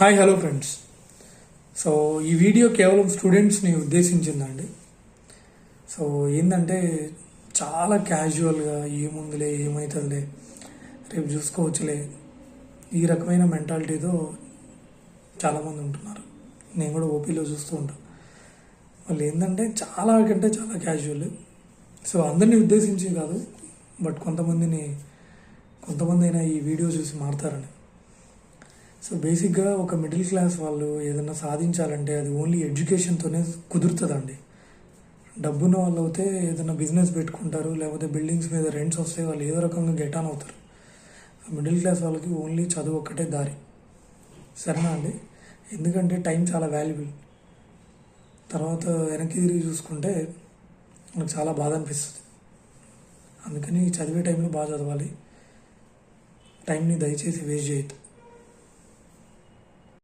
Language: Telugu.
హాయ్ హలో ఫ్రెండ్స్ సో ఈ వీడియో కేవలం స్టూడెంట్స్ని ఉద్దేశించిందండి. సో ఏంటంటే చాలా క్యాజువల్గా ఏముందిలే ఏమవుతుందిలే రేపు చూసుకోవచ్చులే ఈ రకమైన మెంటాలిటీతో చాలామంది ఉంటున్నారు. నేను కూడా ఓపీలో చూస్తూ ఉంటాను వాళ్ళు ఏంటంటే చాలా కంటే చాలా క్యాజువల్ సో అందరినీ ఉద్దేశించి కాదు బట్ కొంతమందిని కొంతమంది అయినా ఈ వీడియో చూసి మారుతారని. సో బేసిక్గా ఒక మిడిల్ క్లాస్ వాళ్ళు ఏదైనా సాధించాలంటే అది ఓన్లీ ఎడ్యుకేషన్తోనే కుదురుతుందండి. డబ్బున్న వాళ్ళు అయితే ఏదైనా బిజినెస్ పెట్టుకుంటారు లేకపోతే బిల్డింగ్స్ మీద రెంట్స్ వస్తే వాళ్ళు ఏదో రకంగా గెట్ ఆన్ అవుతారు. మిడిల్ క్లాస్ వాళ్ళకి ఓన్లీ చదువు ఒక్కటే దారి. సరేనా అండి? ఎందుకంటే టైం చాలా వాల్యుబుల్ తర్వాత వెనక్కి తిరిగి చూసుకుంటే నాకు చాలా బాధ అనిపిస్తుంది. అందుకని చదివే టైంలో బాగా చదవాలి. టైంని దయచేసి వేస్ట్ చేయొద్దు.